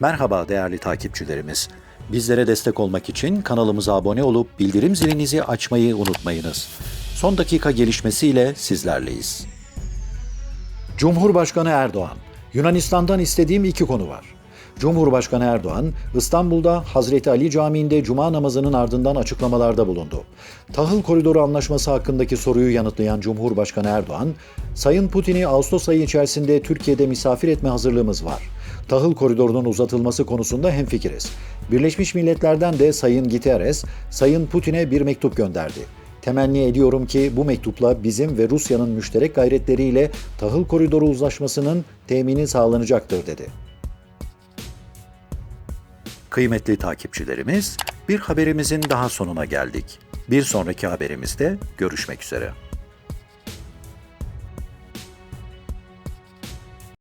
Merhaba değerli takipçilerimiz. Bizlere destek olmak için kanalımıza abone olup bildirim zilinizi açmayı unutmayınız. Son dakika gelişmesiyle sizlerleyiz. Cumhurbaşkanı Erdoğan, Yunanistan'dan istediğim iki konu var. Cumhurbaşkanı Erdoğan, İstanbul'da Hazreti Ali Camii'nde cuma namazının ardından açıklamalarda bulundu. Tahıl Koridoru Anlaşması hakkındaki soruyu yanıtlayan Cumhurbaşkanı Erdoğan, Sayın Putin'i Ağustos ayı içerisinde Türkiye'de misafir etme hazırlığımız var. Tahıl koridorunun uzatılması konusunda hemfikiriz. Birleşmiş Milletler'den de Sayın Guterres, Sayın Putin'e bir mektup gönderdi. Temenni ediyorum ki bu mektupla bizim ve Rusya'nın müşterek gayretleriyle tahıl koridoru uzlaşmasının temini sağlanacaktır dedi. Kıymetli takipçilerimiz, bir haberimizin daha sonuna geldik. Bir sonraki haberimizde görüşmek üzere.